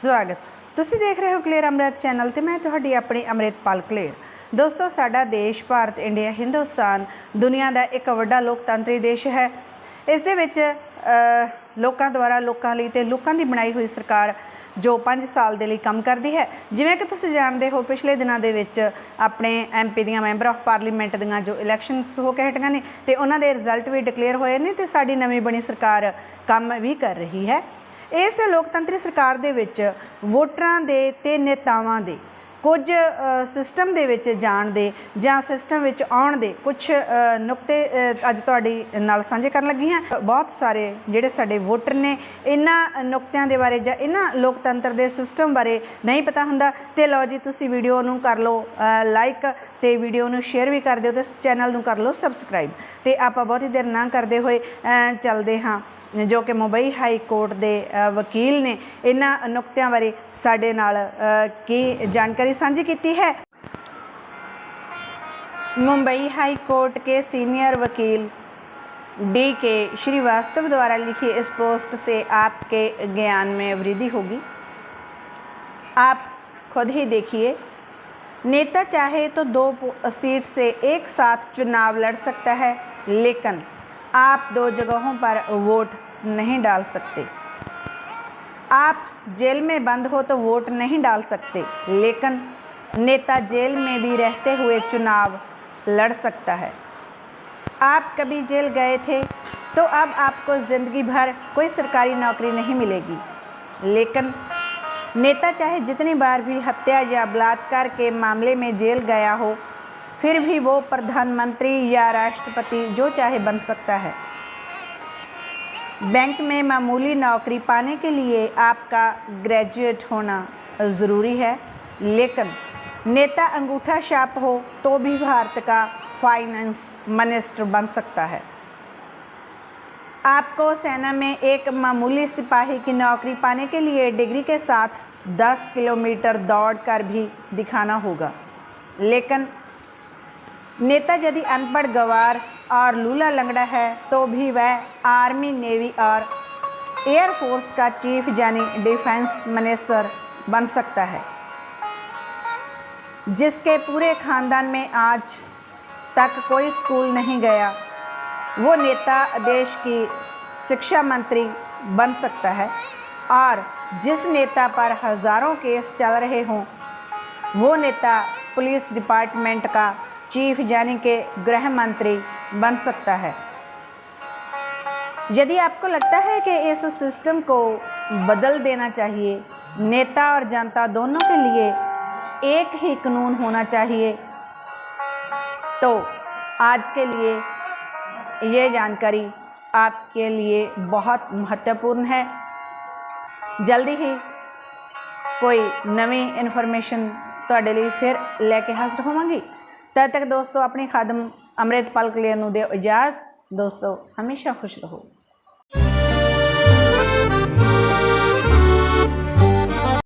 ਸਵਾਗਤ। ਤੁਸੀਂ ਦੇਖ ਰਹੇ ਹੋ ਕਲੇਰ ਅੰਮ੍ਰਿਤ ਚੈਨਲ ਤੇ ਮੈਂ ਤੁਹਾਡੀ ਆਪਣੀ ਅੰਮ੍ਰਿਤਪਾਲ ਕਲੇਰ। ਦੋਸਤੋ, ਸਾਡਾ ਦੇਸ਼, ਭਾਰਤ, ਇੰਡੀਆ, ਹਿੰਦੁਸਤਾਨ ਦੁਨੀਆ ਦਾ ਇੱਕ ਵੱਡਾ ਲੋਕਤੰਤਰੀ ਦੇਸ਼ ਹੈ। ਇਸ ਦੇ ਵਿੱਚ ਲੋਕਾਂ ਦੁਆਰਾ, ਲੋਕਾਂ ਲਈ ਤੇ ਲੋਕਾਂ ਦੀ ਬਣਾਈ ਹੋਈ ਸਰਕਾਰ ਜੋ 5 ਸਾਲ ਦੇ ਲਈ ਕੰਮ ਕਰਦੀ ਹੈ। ਜਿਵੇਂ ਕਿ ਤੁਸੀਂ ਜਾਣਦੇ ਹੋ, ਪਿਛਲੇ ਦਿਨਾਂ ਦੇ ਵਿੱਚ ਆਪਣੇ ਐਮਪੀ ਦੀਆਂ ਮੈਂਬਰ ਆਫ ਪਾਰਲੀਮੈਂਟ ਦੀਆਂ ਜੋ ਇਲੈਕਸ਼ਨਸ ਹੋ ਕੇ ਹਟੀਆਂ ਨੇ ਤੇ ਉਹਨਾਂ ਦੇ ਰਿਜ਼ਲਟ ਵੀ ਡਿਕਲੇਅਰ ਹੋਏ ਨੇ ਤੇ ਸਾਡੀ ਨਵੀਂ ਬਣੀ ਸਰਕਾਰ ਕੰਮ ਵੀ ਕਰ ਰਹੀ ਹੈ। ਇਸ ਲੋਕਤੰਤਰੀ ਸਰਕਾਰ ਦੇ ਵਿੱਚ ਵੋਟਰਾਂ ਦੇ ਤੇ ਨੇਤਾਵਾਂ ਦੇ, ਕੁਝ ਸਿਸਟਮ ਦੇ ਵਿੱਚ ਜਾਣ ਦੇ ਜਾਂ ਸਿਸਟਮ ਵਿੱਚ ਆਉਣ ਦੇ ਕੁਝ ਨੁਕਤੇ ਅੱਜ ਤੁਹਾਡੀ ਨਾਲ ਸਾਂਝੇ ਕਰਨ ਲੱਗੀ ਹਾਂ। ਬਹੁਤ ਸਾਰੇ ਜਿਹੜੇ ਸਾਡੇ ਵੋਟਰ ਨੇ, ਇਹਨਾਂ ਨੁਕਤਿਆਂ ਦੇ ਬਾਰੇ ਜਾਂ ਇਹਨਾਂ ਲੋਕਤੰਤਰ ਦੇ ਸਿਸਟਮ ਬਾਰੇ ਨਹੀਂ ਪਤਾ ਹੁੰਦਾ। ਤੇ ਲਓ ਜੀ, ਤੁਸੀਂ ਵੀਡੀਓ ਨੂੰ ਕਰ ਲਓ ਲਾਈਕ ਤੇ ਵੀਡੀਓ ਨੂੰ ਸ਼ੇਅਰ ਵੀ ਕਰ ਦਿਓ ਤੇ ਚੈਨਲ ਨੂੰ ਕਰ ਲਓ ਸਬਸਕ੍ਰਾਈਬ ਤੇ ਆਪਾਂ ਬਹੁਤ ਹੀ ਦੇਰ ਨਾ ਕਰਦੇ ਹੋਏ ਚੱਲਦੇ ਹਾਂ। ਜੋ ਕਿ ਮੁੰਬਈ ਹਾਈ ਕੋਰਟ ਦੇ ਅ, ਵਕੀਲ ਨੇ ਇਹਨਾਂ ਨੁਕਤਿਆਂ ਬਾਰੇ ਸਾਡੇ ਨਾਲ ਅ, ਕੀ ਜਾਣਕਾਰੀ ਸਾਂਝੀ ਕੀਤੀ ਹੈ मुंबई हाई कोर्ट के सीनियर वकील डी के श्रीवास्तव द्वारा लिखी इस पोस्ट से आपके ज्ञान में वृद्धि होगी आप खुद ही देखिए नेता चाहे तो दो पो- सीट से एक साथ चुनाव लड़ सकता है लेकिन आप दो जगहों पर वोट नहीं डाल सकते। आप जेल में बंद हो तो वोट नहीं डाल सकते, लेकिन नेता जेल में भी रहते हुए चुनाव लड़ सकता है। आप कभी जेल गए थे तो अब आपको ज़िंदगी भर कोई सरकारी नौकरी नहीं मिलेगी। लेकिन नेता चाहे जितनी बार भी हत्या या बलात्कार के मामले में जेल गया हो फिर भी वो प्रधानमंत्री या राष्ट्रपति जो चाहे बन सकता है। बैंक में मामूली नौकरी पाने के लिए आपका ग्रेजुएट होना ज़रूरी है, लेकिन नेता अंगूठा छाप हो तो भी भारत का फाइनेंस मिनिस्टर बन सकता है। आपको सेना में एक मामूली सिपाही की नौकरी पाने के लिए डिग्री के साथ 10 किलोमीटर दौड़ कर भी दिखाना होगा, लेकिन नेता यदि अनपढ़ गवार और लूला लंगड़ा है तो भी वह आर्मी, नेवी और एयरफोर्स का चीफ यानी डिफेंस मिनिस्टर बन सकता है। जिसके पूरे खानदान में आज तक कोई स्कूल नहीं गया, वो नेता देश की शिक्षा मंत्री बन सकता है और जिस नेता पर हज़ारों केस चल रहे हों, वो नेता पुलिस डिपार्टमेंट का चीफ यानी कि गृह मंत्री बन सकता है यदि आपको लगता है कि इस सिस्टम को बदल देना चाहिए नेता और जनता दोनों के लिए एक ही कानून होना चाहिए तो आज के लिए ये जानकारी आपके लिए बहुत महत्वपूर्ण है जल्दी ही ਕੋਈ ਨਵੀਂ ਇਨਫੋਰਮੇਸ਼ਨ ਤੁਹਾਡੇ ਲਈ ਫਿਰ ਲੈ ਕੇ ਹਾਜ਼ਰ ਹੋਵਾਂਗੀ तब तक दोस्तों अपने खादम अमृतपाल क्लियर ਨੂੰ ਦਿਓ ਇਜਾਜ਼ਤ ਦੋਸਤੋ ਹਮੇਸ਼ਾ ਖੁਸ਼ ਰਹੋ